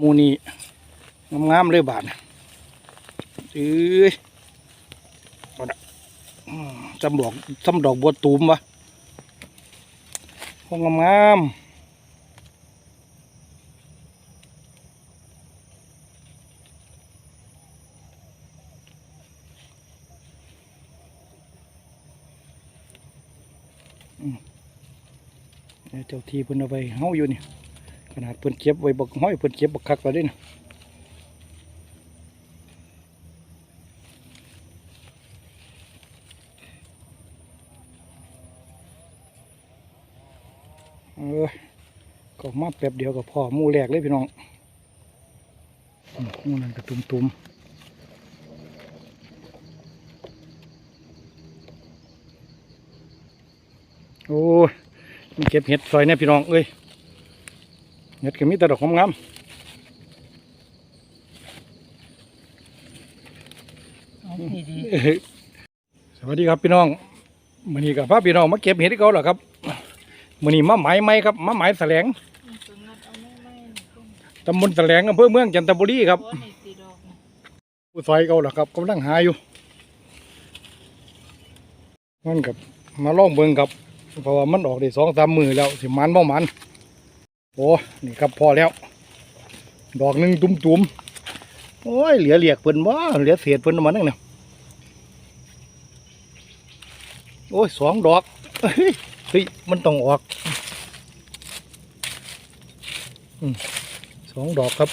มูนี่งามๆเลยบาทเอ้ยเอจำดอกจำดอกบัวตูมวะพวกงามๆอืมเจ้าทีพิ่นเอาไปเฮาอยู่นี่ ขนาดเพิ่นเก็บไว้บักห้อยเพิ่นเก็บบักคักแล้วด้นะเออก็มาแป๊บเดียวก็พอมูแรกเลยพี่น้องอืมมูนั่นก็ตุ่มๆโอ้ยมันเก็บเห็ดซอยเนี่ยพี่น้องเอ้ย เห็ดก็มีแต่ดอกงามๆเอ้ยสวัสดีครับพี่น้องมื้อนี้กับพาพี่น้องมาเก็บเห็ดที่เขาเหรอครับมื้อนี้มาหมายไม้ครับมาหมายแสลงตำบลแสลงอำเภอเมืองจันทบุรีครับผู้ซอยเขาเหรอครับกำลังหาอยู่มันกับมาล่องเบิ่งครับเพราะว่ามันออกได้สองสามมือแล้วสิมันบ่มัน โอ้นี่ครับพอแล้ว ดอกหนึ่งตุ่มๆโอ้ยเหลือเหลียกเพิ่นบ่เหลือเศษเพิ่นเอามานั่งเนี่ยโอ้ยสองดอกเฮ้ยมันต้องออกสองดอกครับ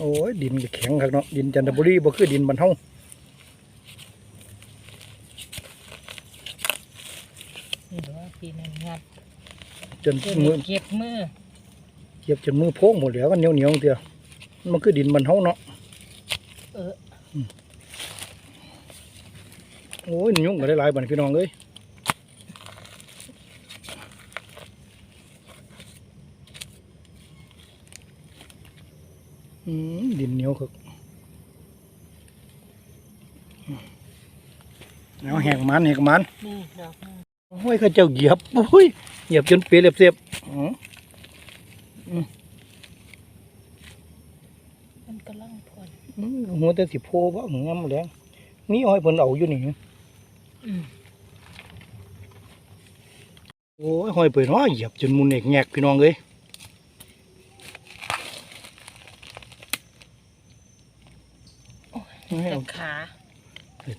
โอ้ยดินก็แข็งครับเนาะดินจันทบุรีบ่คือดินบ้านเฮานี่เดี๋ยวปีนึงงัดจนเก็บมือเก็บมือเก็บจนมือโพงหมดแล้วมันเหนียวเหนียวๆเดียวมันคือดินบ้านเฮาเนาะเออโอ้ยยุ่งกันได้หลายบัดนพี่น้องเอ้ยอืมดินเหนียวครับเอา แหกมันแหกมันนี่ดอกนึงโอ้ยเข้าเจ้าเหยียบโอ้ยเหยียบจนเปียเรียบเสียบอ๋อมันกำลังผลอืมหัวแต่สิโพบ่งามแรงนี่อ้อยเพิ่นเอาอยู่นี่อืมโอ้ยห้อยเปิดเนาะเหยียบจนมุนเอกแงกพี่น้องเอ้ยแต่เอาขา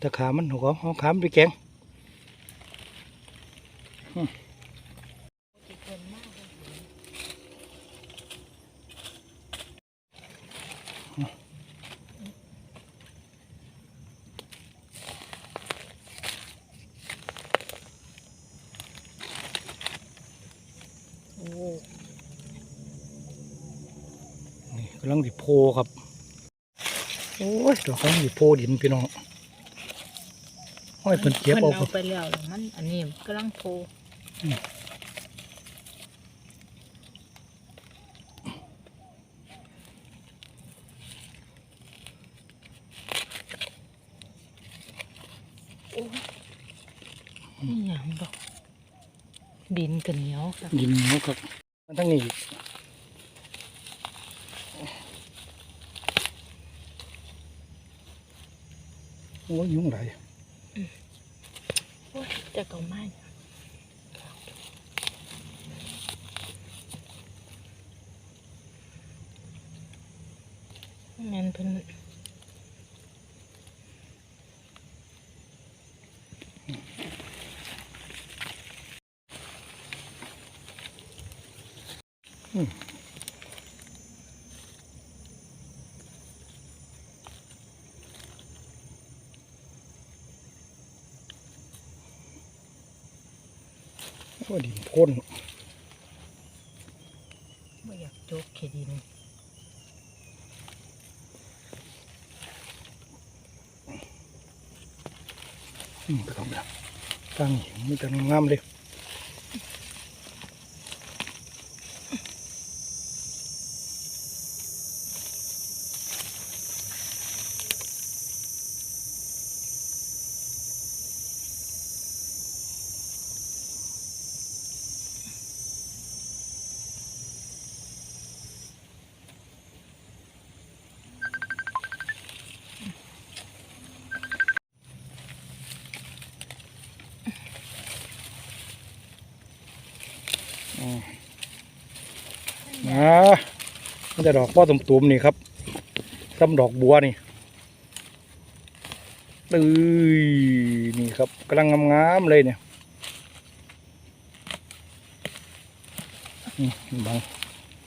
ตะขามันหัวเอาขามไปแกงนี่กำลังสิโพครับ โอ้ยดอกกำลังสิโพดินพี่น้อง ยเพิ่นเก็บมันเอาเอาไปแล้วแล้วมันอันนี้กำลังโพนี่อย่างดอกดินกันเหนียวค่ะดินเหนียวครับมันทั้งนี้อีกโอ้ยยุ่งไหลายโอ้ย จะเก่ามากแมันเป็นโอ้ ยดินพ่นไม่อยากจกเขดินอืมไปครับเนี่ยตั้งหินมีแต่งามๆเลย มันจะดอกป้อตุ่มๆนี่ครับซ้ำดอกบัวนี่เอ้ยนี่ครับกำลังงามๆเลยเนี่ยอืมบัง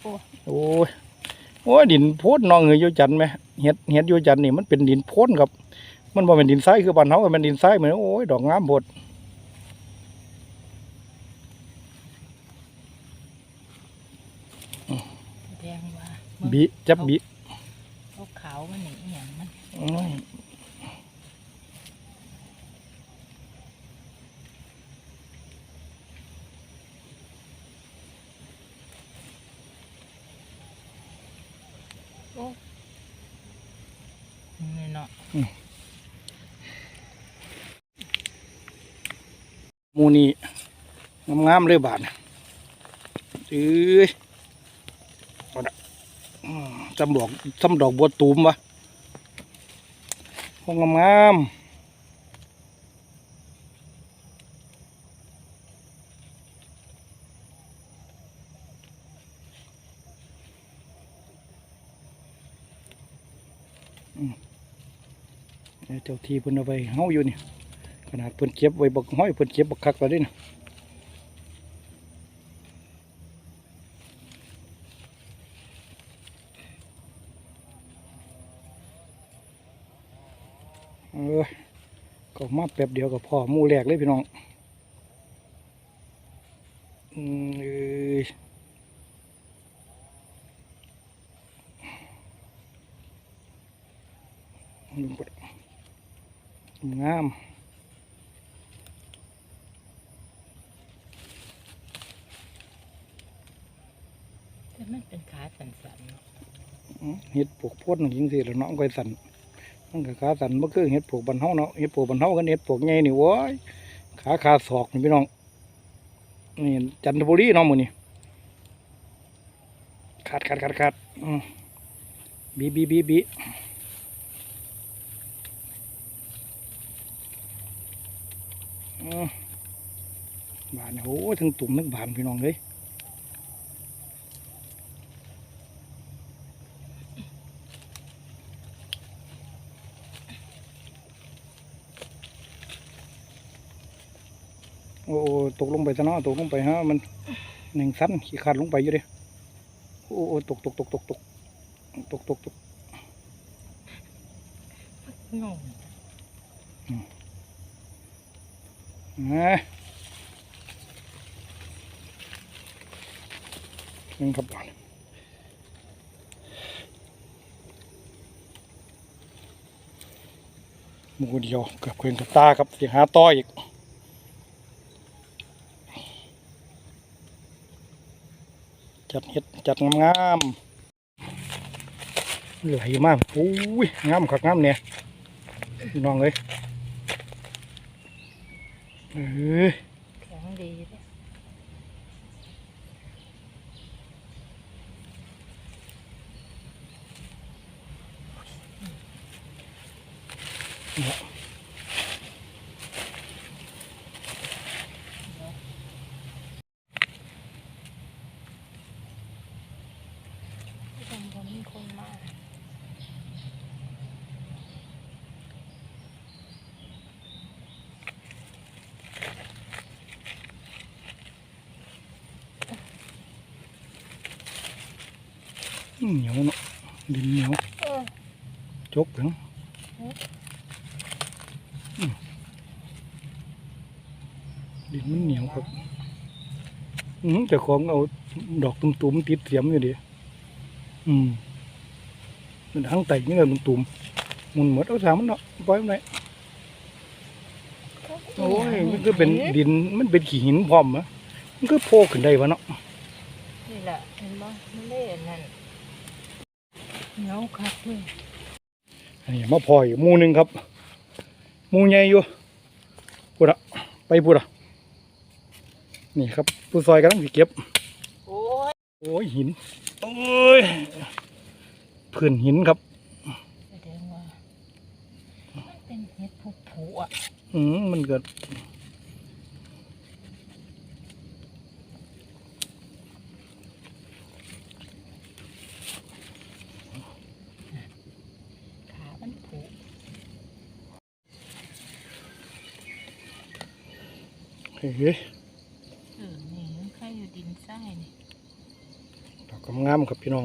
โอ้โอ้ยโอ้ยดินโพดน้องเงยโยจันทร์ไหมเฮ็ดเฮ็ดโยจันทร์นี่มันเป็นดินโพดครับ มันบ่เป็นดินทรายคือบ้านเฮามันดินทรายเหมือนโอ้ยดอกงามโพด แดงว่าบิจับบิขาวขาวๆมันนี่อหย่างมันโอ้ยนี่เนาะหมูนี่งามๆเลยบาดเอ้ยเอาละอืม จำดอกจำดอกบัวตูมวะห้องงามเจ้าที่เพิ่นเอาไปเฮาอยู่นี่ขนาดเพิ่นเก็บไว้บักห้อยเพิ่นเก็บบักคักแล้วด้นะเออ ก็มาแป๊บเดียวกับพ่อหมู่แรกเลยพี่น้องอืมเอ้ยลงไปงามแต่มันเป็นขาสันๆเนาะอืมเห็ดปลูกโพดยิงสิแล้วเนาะก้อยสัน มันก็ขาสันบ่คือเห็ดปลูกบันเฮาเนาะเห็ดปลูกบันเฮากันเห็ดปลูกใหญ่นี่โว้ยขาขาศอกนี่พี่น้องนี่จันทบุรีเนาะมื้อนี้ขาดขาดขาดขาดบีบีบีบีบานโอ้ทั้งตุ่มทั้งบานพี่น้องเลย โอ้โอ้ต กลงไปซะเนาะตกลงไปฮะมันหนึ่งสั้นขี้ขาดลงไปอยู่เดิโอ้โอ้ตกตกตกตกตกตกตกตกงงนะนี่ครับหมูเดียวเกับเครื่องกับตาครับสิหาต่ออีก จัดเห็ดจัดงามๆไหลมากโอ้ยงามขักงามเนี่ยน้องเลยเอ้ยแข็งดีเลยงบ่มี คนมาเหนียวเนาะดินเหนียวจกถึงอืมดินมันเหนียวครับอืมแต่ของเอาดอกตุ่มๆติดเสียมอยู่ดิอืม มันทั้งไต่นี่เลยตุ่มๆมันเหมือนเอาสามมันเนาะปล่อยมันเลยโอ้ยมันก็เป็นดินมันเป็นขี้หินพร้อมอะมันก็โผล่ขึ้นได้วะเนาะนี่แหละเห็นบ่มันเล่นนั่นเหงาคักเลยอันนี้มาพออีกหมูหนึ่งครับหมูใหญ่อยู่พูดอะไปพูดอะนี่ครับผู้ซอยกำลังสิเก็บโอ้ยโอ้ยหินโอ้ย พื้นหินครับแสดงว่ามันเป็นเห็ดผุผุอะอืมมันเกิดขามันผุเฮ้ยเออนี่มังใครอยู่ดินใต้นี่ดอกงามครับพี่น้อง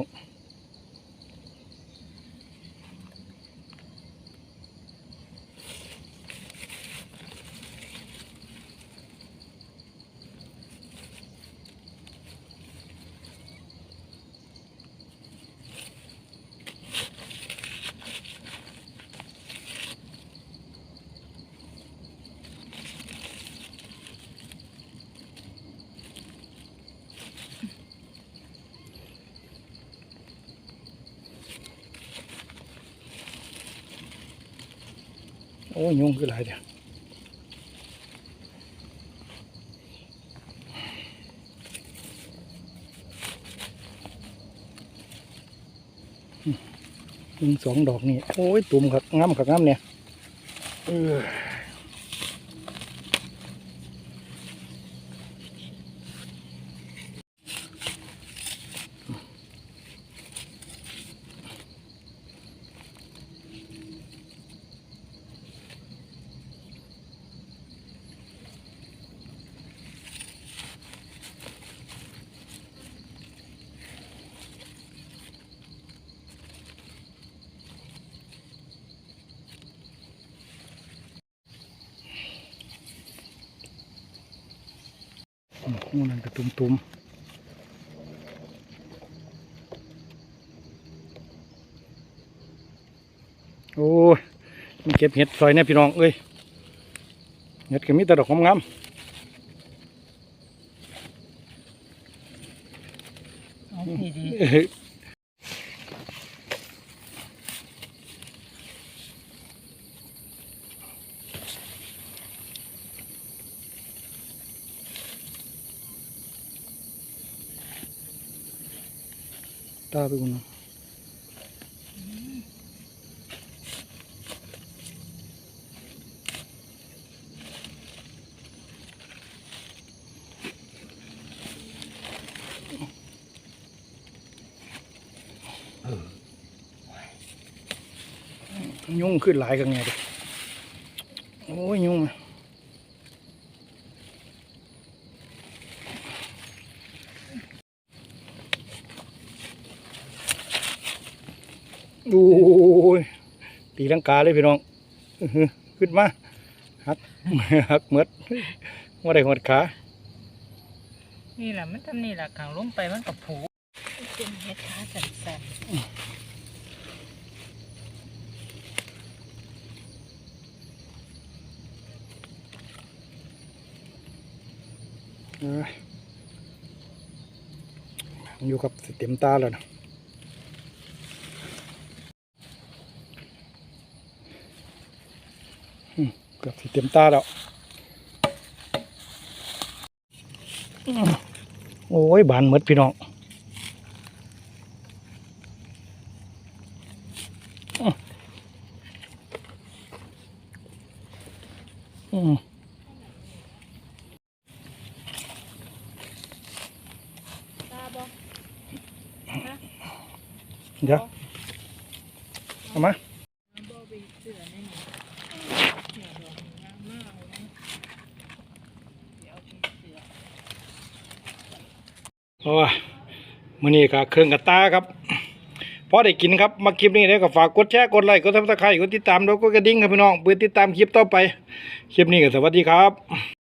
อ้ยยุงคือหลายเดียวหนึ่งสองดอกนี่ โอ้ยตุ่มขักงามขักงามเนี่ยเออ อืมนู่นนั่นก็ตุ่มตุ่มโอ้ยมันเก็บเห็ดซอยเนี่ยพี่น้องเอ้ยเห็ดก็มีแต่ดอกงามๆ เอาดีดีเอ้ยตาไปกุนนะยุ่งขึ้นหลายกันไง ดิโอ้ยยุ่งอะโอ้ยตีลังกาเลยพี่น้องอื้อหือขึ้นมาหักหักเมดว่าได้หดขานี่แหละมันทำนี่แหละขังลงไปมันกับผูเป็นเฮ็ดขาสั่นเอ้ยอยู่กับสเต็มตาแล้วนะอืม เกือบสิเต็มตาแล้วอืมโอ้ยบานหมดพี่น้องอืมอืมๆตาบ่เดี๋ยวเอามา บ่ไปเสือในนี่เนี่ยดอกงามมากเลยนะเดี๋ยวไปเสือ โอ้ยมื้อนี้ก็เครื่องกับตาครับพอได้กินครับมาคลิปนี้ได้ก็ฝากกดแชร์กดไลค์กดซับสไครต์กดติดตามแล้วก็กระดิ่งครับพี่น้องเพื่อติดตามคลิปต่อไป คลิปนี้ก็สวัสดีครับ